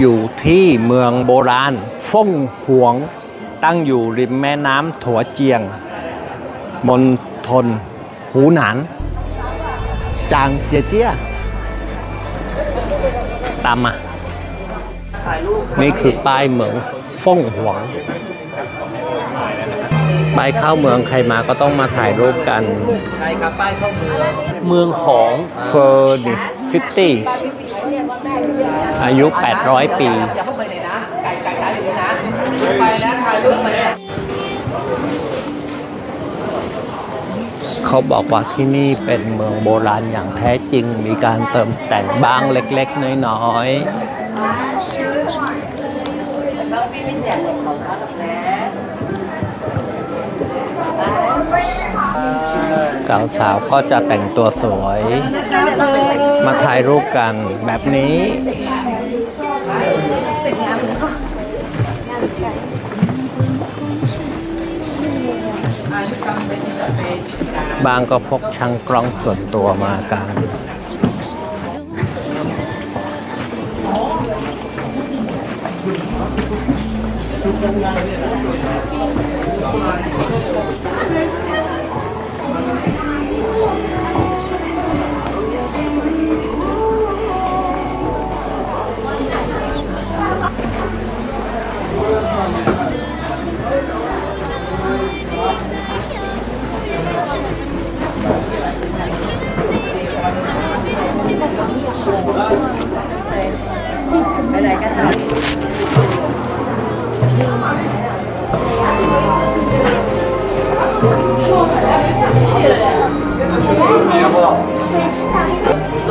อยู่ที่เมืองโบราณฟ่งหวง ตั้งอยู่ริมแม่น้ำถัวเจียงมณฑลหูหนาน จางเจียเจี้ยตามมานี่คือป้ายเมืองฟ่งหวงไปเข้าเมืองใครมาก็ต้องมาถ่ายรูปกันใช่ครับป้ายเข้าเมือง เมืองของเฟอร์นิซิตี้ อายุ 800 ปีอย่าเข้าไปเลยนะไกลไกลไกลเลยนะไปนะถ่ายรูปไปเนี่ยเขาบอกว่าที่นี่เป็นเมืองโบราณอย่างแท้จริง มีการเติมแต่งบ้างเล็กๆ น้อยๆ สาวๆก็จะแต่งตัวสวย มาถ่ายรูปกันแบบนี้ บางก็พกช่างกล้องส่วนตัวมากัน ร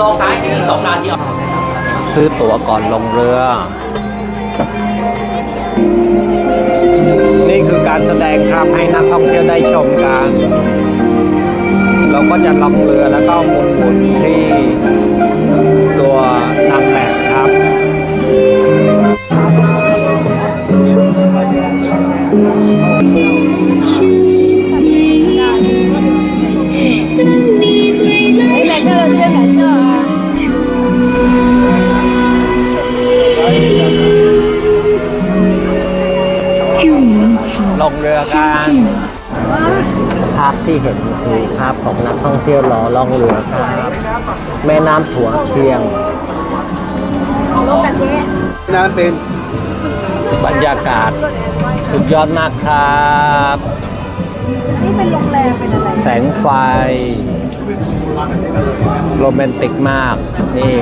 อขายที่นี่สองนาทีซื้อตั๋วก่อนลงเรือ นี่คือการแสดงครับให้นักท่องเที่ยวได้ชมกัน เราก็จะลงเรือแล้วก็หมุนหมุนๆที่ นั่นแหละครับลงเรือกันภาพที่เห็นคือภาพของนักท่องเที่ยวรอล่องเรือครับ แม่น้ำถัวเชียง น้ำเป็นบรรยากาศสุดยอดมากครับนี่เป็นโรงแรมเป็นอะไรแสงไฟ โรแมนติกมาก นี่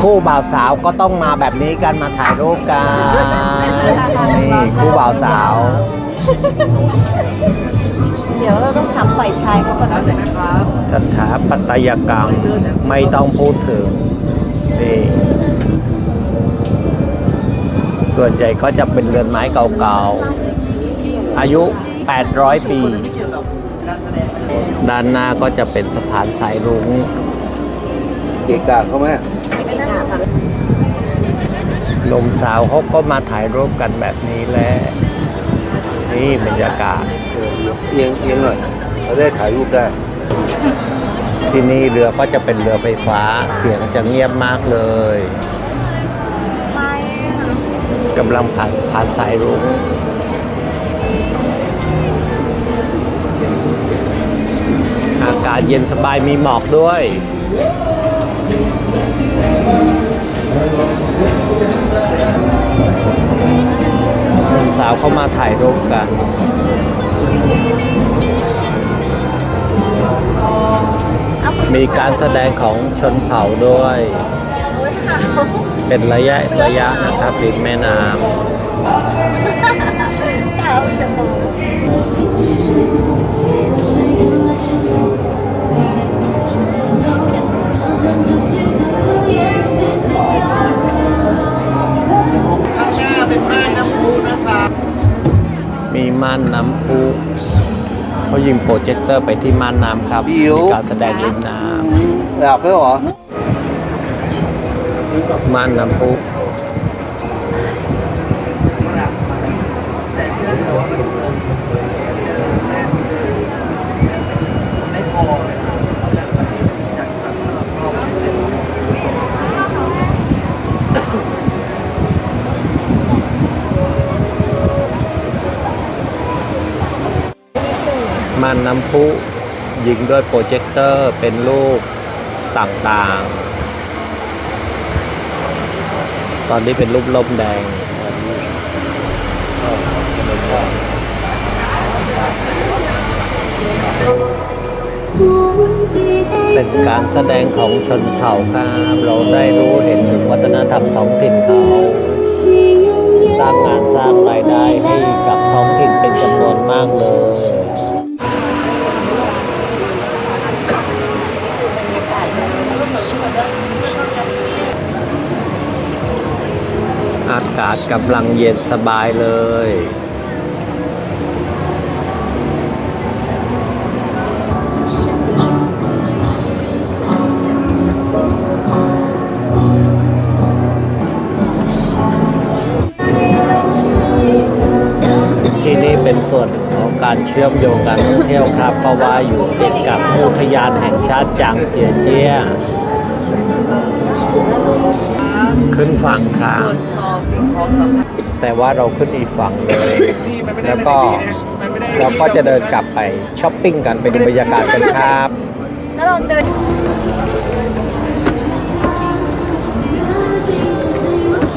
คู่บ่าวสาวก็ต้องมาแบบนี้กันมาถ่ายรูปกันนี่คู่บ่าวสาว เดี๋ยวเราต้องถามฝ่ายชายเขาก่อนนะนะครับสถาปัตยกรรมไม่ต้องพูดถึง นี่ส่วนใหญ่ก็จะเป็นเรือนไม้เก่าๆ อายุ 800 ปี ด้านหน้าก็จะเป็นสะพานสายรุ้งเกะกะเขาไหมหนุ่มสาวเขาก็มาถ่ายรูปกันแบบนี้แหละ นี่บรรยากาศ เอียงเอียงหน่อย เราได้ถ่ายรูปได้ ที่นี่เรือก็จะเป็นเรือไฟฟ้า เสียงจะเงียบมากเลยกำลังผ่านสะพานสายรุ้งอากาศเย็นสบายมีหมอกด้วยหนุ่มสาวเข้ามาถ่ายรูปกัน มีการแสดงของชนเผ่าด้วย เป็นระยะระยะนะครับริมแม่น้ข้างหน้าเป็นม่านน้ำพุนะครับำมีม่านน้ำพุ เขายิงโปรเจคเตอร์ไปที่ม่านน้ำครับมีการแสดงริมน้หลับแล้วเหรอำม่านน้ำพุ น้ยิงด้วยโปรเจคเตอร์เป็นรูปต่างๆ ตอนนี้เป็นรูปลมแดงเป็นการแสดงของชนเผ่าครับเราได้รู้เห็นถึงวัฒนธรรมท้องถิ่นเขา สร้างงานสร้างรายได้ให้กับท้องถิ่นเป็นจำนวนมากเลย ศกำลังเย็นสบายเลย ที่นี่เป็นส่วนของการเชื่อมโยงการท่องเที่ยวครับ เพราะว่าอยู่ติดกับอุทยานแห่งชาติจางเจียเจี้ย ขึ้นฝั่งครับแต่ว่าเราขึ้นอีกฝั่งเลย แล้วก็เราก็จะเดินกลับไปช้อปปิ้งกันไปดูบรรยากาศกันครับ แล้วเราเดิน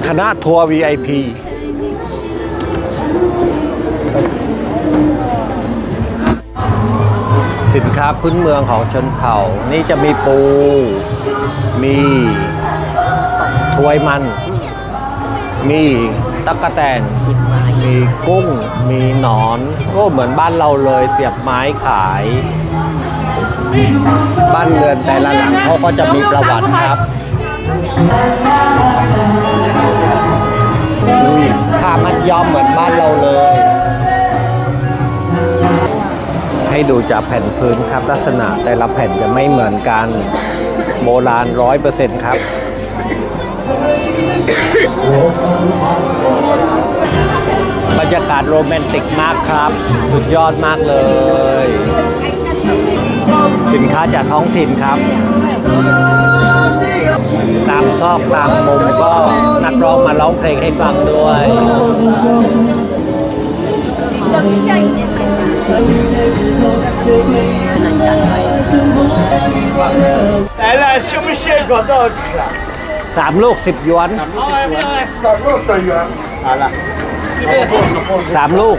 คณะทัวร์ VIP สินค้าพื้นเมืองของชนเผ่า นี่จะมีปู มีถวยมัน มีตักะแตน มีกุ้ง มีหนอนก็เหมือนบ้านเราเลยเสียบไม้ขาย บ้านเรือนแต่ละหลังเขาก็จะมีประวัติครับอุ้ยผ้ามัดย้อมเหมือนบ้านเราเลย ให้ดูจากแผ่นพื้นครับลักษณะแต่ละแผ่นจะไม่เหมือนกัน โบราณร้อยเปอร์เซ็นต์ครับ บรรยากาศโรแมนติกมากครับ สุดยอดมากเลย สินค้าจากท้องถิ่นครับ ตามซอกตามมุมก็นักร้องมาร้องเพลงให้ฟังด้วย 来了，是不是搞到吃啊？ สามลูกสิบหยวน 三个三元，好了， สามลูก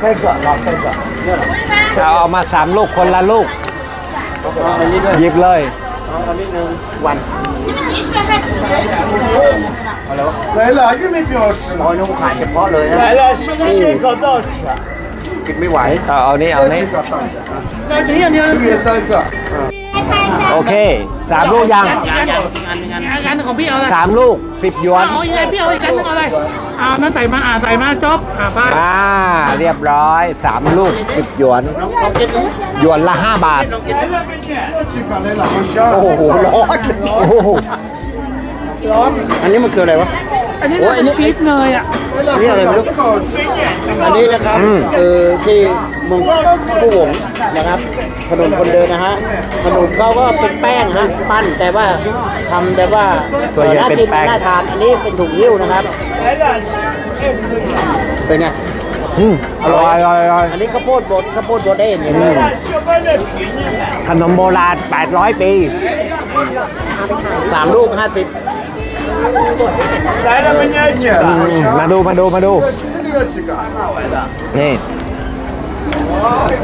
三个拿三个。 เอาเอามาสามลูกคนละลูก อันนี้ด้วย หยิบเลย อันนี้หนึ่งวัน 来了，玉米不要吃 น้อ 了。 ยนุ่งขายเฉพาะเลยนะ来了，是不是搞到吃啊？ กินไม่ไหวเอาอานี่เอานี่เราถึอย่างเดียวเบียร์โอเคสามลูกยังสามลูกสิบหยวนเอายพี่เอาอีกอันนึงอะไรเอานั่นใส่มาอ่าใส่มาจบอ่าไปอ่าเรียบร้อยสามลูกสิบหยวนหยวนละห้าบาทโอ้โหร้อน อันนี้มันคืออะไรวะ อันนี้โอ้อันนี้ เป็นชีสเนยอะนี่อะไรลูกอันนี้นะครับคือที่มงผู้หวงนะครับขนมคนเดินนะฮะขนมเขาก็เป็นแป้งฮะปั้นแต่ว่าทำแต่ว่าวน่ากินน่าทานอันนี้เป็นถุงยิ้วนะครับเป็นไงอืมอร่อยอร่อยอันนี้ข้าวโพดบดข้าวโพดบดได้เห็นไหมขนมโบราณ 800 ปีสามลูกห้าสิบ อืมมาดูมาดูมาดู นี่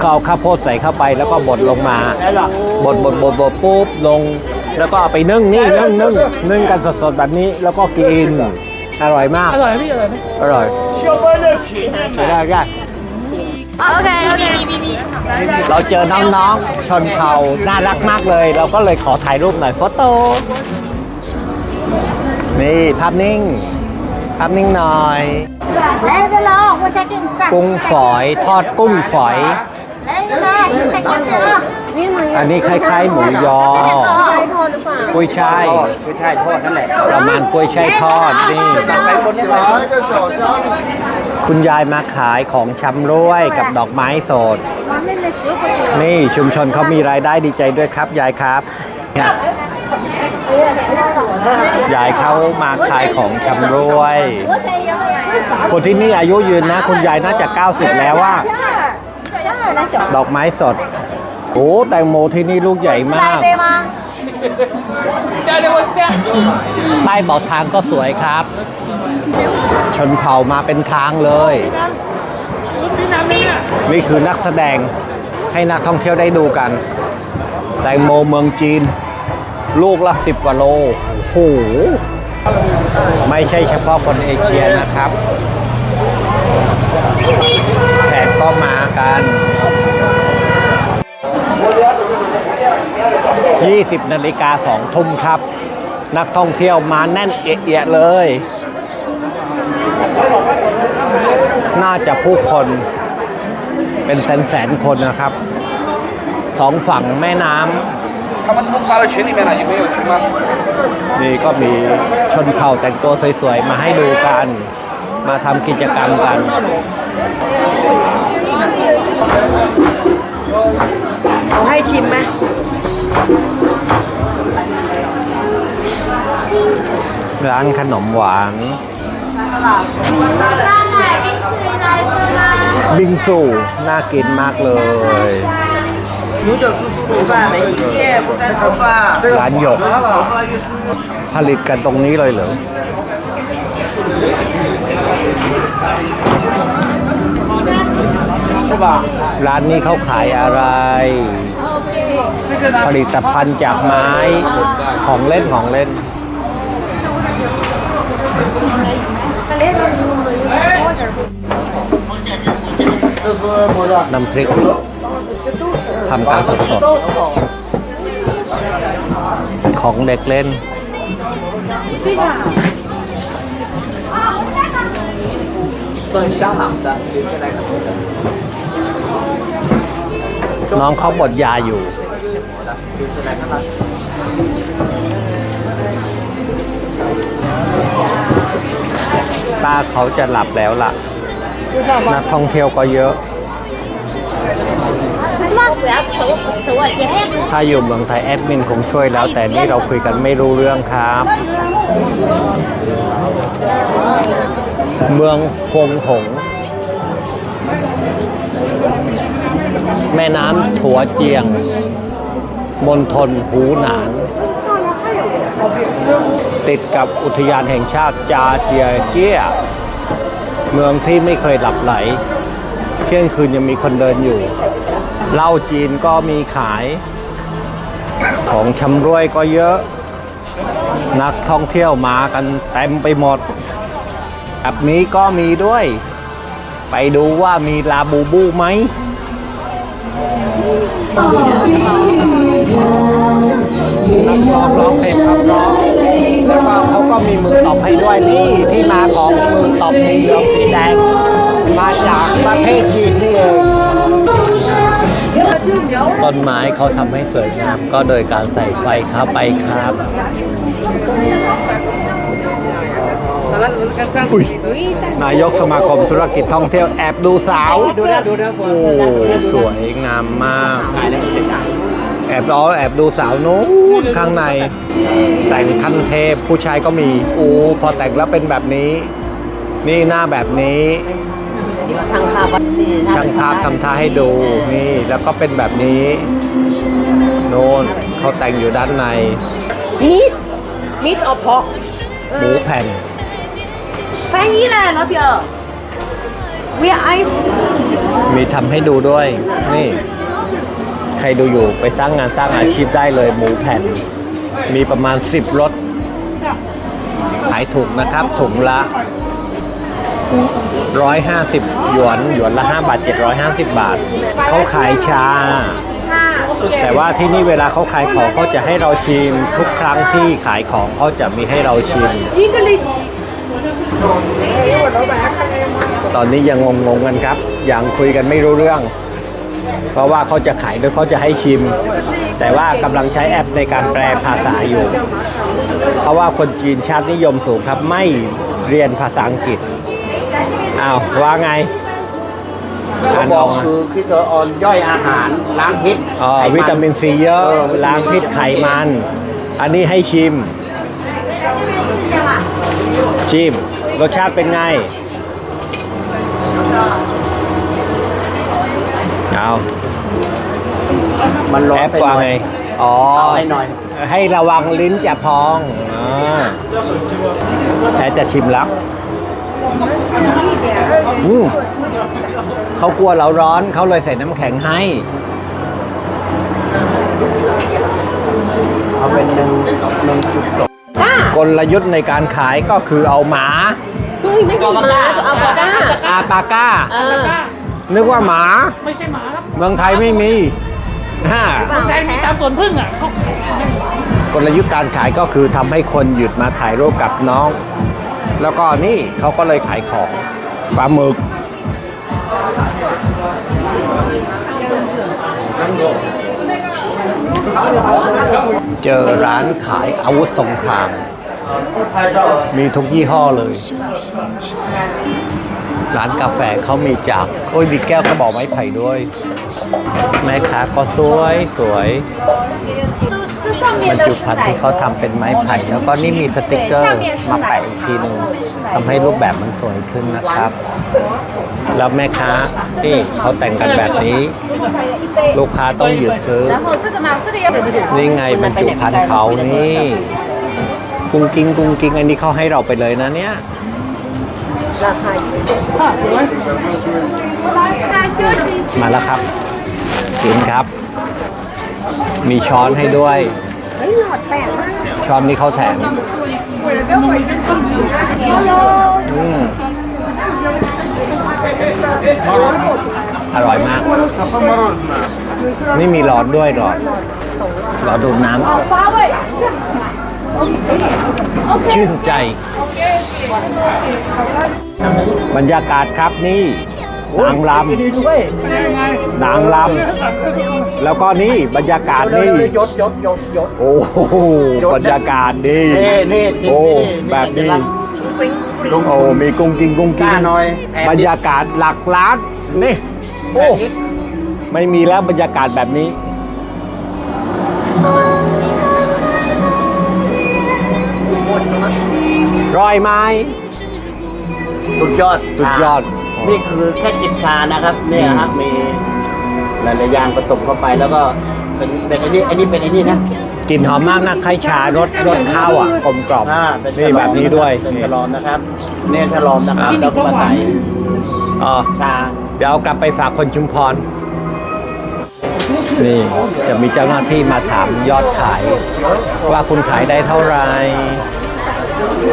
เขาาข้าโพดใส่เข้าไปแล้วก็บดลงมาบดบดบดบดปุ๊บลง แล้วก็เอาไปนึ่งนี่นึ่งนึ่งนึ่งกันสดๆแบบนี้แล้วก็กิน อร่อยมาก อร่อยพี่อร่อยไหมอร่อยใช้ได้ได้โอเคโอเคเราเจอน้องๆชนเผ่าน่ารักมากเลย เราก็เลยขอถ่ายรูปหน่อยโฟโต้ นี่ภาพนิ่ง ภาพนิ่งหน่อยกกุ้งฝอยทอดกุ้งฝอย อันนี้คล้ายๆหมูยอกุ้วยช่ายไม่ใช่ทอดนั่นแหละประมาณกุ้วยช่ายทอดนี่คุณยายมาขายของช้ำร้วยกับดอกไม้สด นี่ชุมชนเขามีรายได้ดีใจด้วยครับยายครับ ยายเขามาขายของชำร่วย คนที่นี่อายุยืนนะ คุณยายน่าจะ 90 แล้วว่า ดอกไม้สด โอ้แตงโมที่นี่ลูกใหญ่มากป้ายบอกทางก็สวยครับ ชนเผ่ามาเป็นทางเลย นี่คือนักแสดงให้นักท่องเที่ยวได้ดูกัน แตงโมเมืองจีน ลูกละสิบกว่าโล โห ไม่ใช่เฉพาะคนเอเชียนะครับ แขกก็มากัน 20นาฬิกา2ทุ่มครับ นักท่องเที่ยวมาแน่นเอียดเลย น่าจะผู้คนเป็นแสนแสนๆคนนะครับ สองฝั่งแม่น้ำ 他们是不是发到群里面了？你们有群吗？ ำนี่ก็มีชนเผ่าแต่งตัวสวยๆ มาให้ดูกัน มาทำกิจกรรมกัน เขาให้ชิมไหม ร้านขนมหวาน 酸奶冰淇淋来一份吗？ บิงซูน่ากินมากเลย 牛角酥酥头饭，美金店不粘头发。 ร้านหยก ผลิตกันตรงนี้เลยเหรอ ร้านนี้เขาขายอะไร ผลิตภัณฑ์จากไม้ของเล่นของเล่น น้ำพริก ทำการสดๆ ของเด็กเล่น น้องเขาบดยาอยู่ ตาเขาจะหลับแล้วล่ะ นักท่องเที่ยวก็เยอะ 什么？不要吃我，不吃我今天也不 ถ้าอยู่เมืองไทยแอดมินคงช่วยแล้ว แต่นี่เราคุยกันไม่รู้เรื่องครับ เมืองฟงหง แม่น้ำถัวเจียง มณฑลหูหนาน ติดกับอุทยานแห่งชาติจาเจียเจี้ย เมืองที่ไม่เคยหลับไหล เที่ยงคืนยังมีคนเดินอยู่ เหล้าจีนก็มีขาย ของชำรวยก็เยอะ นักท่องเที่ยวมากันเต็มไปหมดแบบนี้ก็มีด้วย ไปดูว่ามีลาบูบูไหมนักร้องร้องเพลงครับร้องแล้วก็เขาก็มีมือตบให้ด้วยนี่ที่มาของมือตบสีเหลืองสีแดงมาจากประเทศจีนนี่เอง ต้นไม้เขาทำให้สวยงามก็โดยการใส่ไฟเข้าไปครับอุ๊ยนายกสมาคมธุรกิจท่องเที่ยวแอบดูสาวดูนะดูนะโอ้สวยงามมากแอบล้อแอบดูสาวนู้นข้างใน แต่งขั้นเทพผู้ชายก็มีโอ้พอแต่งแล้วเป็นแบบนี้ นี่หน้าแบบนี้烫它吧， ช่างภาพทำท่าให้ดูนี่แล้วก็เป็นแบบนี้ โน่นเขาแต่งอยู่ด้านใน meat meat or pork？ หมูแผ่น 翻译了，老表。 Where are you？ มีทำให้ดูด้วย นี่ ใครดูอยู่ไปสร้างงานสร้างอาชีพได้เลย หมูแผ่น มีประมาณ 10รสขายถูกนะครับ ถุงละ 150 หยวน หยวนละ5บาท 750 บาท เขาขายชา แต่ว่าที่นี่เวลาเขาขายของเขาจะให้เราชิม ทุกครั้งที่ขายของเขาจะมีให้เราชิม。ตอนนี้ยังงงๆกันครับ ยังคุยกันไม่รู้เรื่อง เพราะว่าเขาจะขายโดยเขาจะให้ชิม แต่ว่ากำลังใช้แอปในการแปลภาษาอยู่ เพราะว่าคนจีนชาตินิยมสูงครับไม่เรียนภาษาอังกฤษ อ้าวว่าไง เขาอ่านบอออกกมาคือคิดตัวอ่อนย่อยอาหารล้างพิษอ๋อไขวิตามินซีเยอะเออล้างพิษไขมัน อันนี้ให้ชิม ชิม รสชาติเป็นไง เอามันร้อแอนปไปหว่าน่อยไงอ๋อ เอาให้หน่อย ให้ระวังลิ้นจะพองอ่าแอดจะชิมแล้ว อืมเขากลัวเราร้อนเขาเลยใส่น้ำแข็งให้ เอาเป็นหนึ่งหนึ่งจุดสองกลยุทธ์ในการขายก็คือเอาหมาเฮ้ยไม่ใช่หมาจะเอาปากกาอาปาก้า เออนึกว่าหมา ไม่ใช่หมาครับเมืองไทยไม่มีฮ่าใจมีตามสวนพึ่งอะเขากลยุทธ์การขายก็คือทำให้คนหยุดมาถ่ายรูปกับน้อง แล้วก็นี่เขาก็เลยขายของปลาหมึกเจอร้านขายอาวุธสงคราม มีทุกยี่ห้อเลย ร้านกาแฟเขามีจาก โอ้ยมีแก้วกระบอกไม้ไผ่ด้วย แม่ค้าก็สวยสวย บรรจุภัณฑ์ที่เขาทำเป็นไม้ไผ่แล้วก็นี่มีสติกเกอร์มาแปะอีกทีหนึ่งทำให้รูปแบบมันสวยขึ้นนะครับ แล้วแม่ค้าที่เขาแต่งกันแบบนี้ ลูกค้าต้องหยุดซื้อ นี่ไงบรรจุภัณฑ์เขานี่กุ้งกิ้งกุ้งกิ้งอันนี้เขาให้เราไปเลยนะเนี่ยราคามาแล้วครับกินครับ มีช้อนให้ด้วย ช้อนนี้เข้าแถมอืมอร่อยมาก นี่มีหลอดด้วยหลอด หลอดดูดน้ำชื่นใจ บรรยากาศครับนี่ นางลดีด้วยำนางลำแล้วก็นี่บรรยากาศนี่ยศยศยศยศโอ้โหบรรยากาศดีนี่นี่นี่โอ้นี่แบบนี้นี่โอ้มีกุ้งกิ้งกุ้งกกิ้ล้างหน่อยแถมนิดบรรยากาศหลักล้านนี่โอ้ไม่มีแล้วบรรยากาศแบบนี้ร้อยไม้สุดยอดสุดยอด นี่คือแค่จิบชานะครับเนี่ยนะครับมีหลายๆอย่างผสมเข้าไปแล้วก็เป็นเป็นไอ้นี่ไอ้นี่เป็นไอ้นี่นะกลิ่นหอมมากนะไข่ชารสรสข้าวอะกลมกล่อมอ่าเป็นนี่แบบนี้ด้วยเป็นนี่ฉลอมนะครับเนี่ยฉลอมนะครับอ่าแล้วก็มาใส่อ๋อชาเดี๋ยวเอากลับไปฝากคนชุมพร นี่จะมีเจ้าหน้าที่มาถามยอดขาย ว่าคุณขายได้เท่าไหร่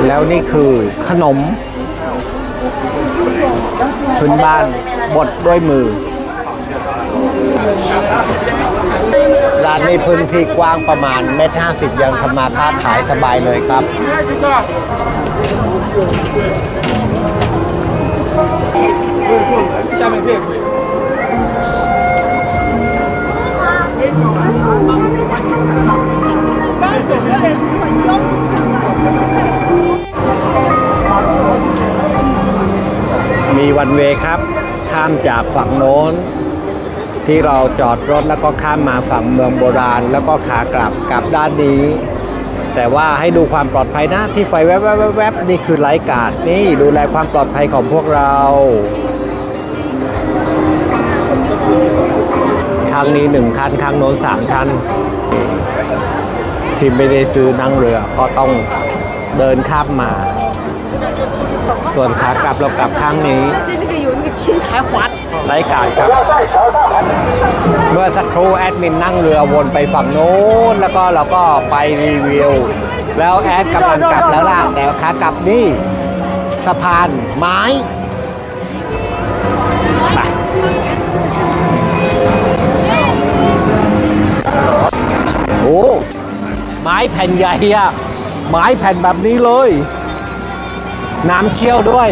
แล้วนี่คือขนม พื้นบ้านบดด้วยมือ ร้านนี้พื้นที่กว้างประมาณเมตรห้าสิบยังทำมาค้าขายสบายเลยครับมี วันเวครับ ข้ามจากฝั่งโน้น ที่เราจอดรถแล้วก็ข้ามมาฝั่งเมืองโบราณ แล้วก็ขากลับกลับด้านนี้ แต่ว่าให้ดูความปลอดภัยนะที่ไฟแวบแวบแวบแวบนี่คือไลกาดนี่ดูแลความปลอดภัยของพวกเราครั้งนี้หนึ่งคันครั้งโน้นสามคันที่ไม่ได้ซื้อนั่งเรือก็ต้องเดินข้ามมา ส่วนขากลับเรากลับข้างนี้ 对那个有那个青苔滑 ไร้กาดครับ เมื่อสักครู่แอดมินนั่งเรือวนไปฝั่งโน้น แล้วก็เราก็ไปรีวิว แล้วแอดกำลังกลับแล้วล่ะ แต่ขากลับนี่ สะพานไม้ไปโอ้ไม้แผ่นใหญ่อะไม้แผ่นแบบนี้เลย น้ำเคี่ยวด้วย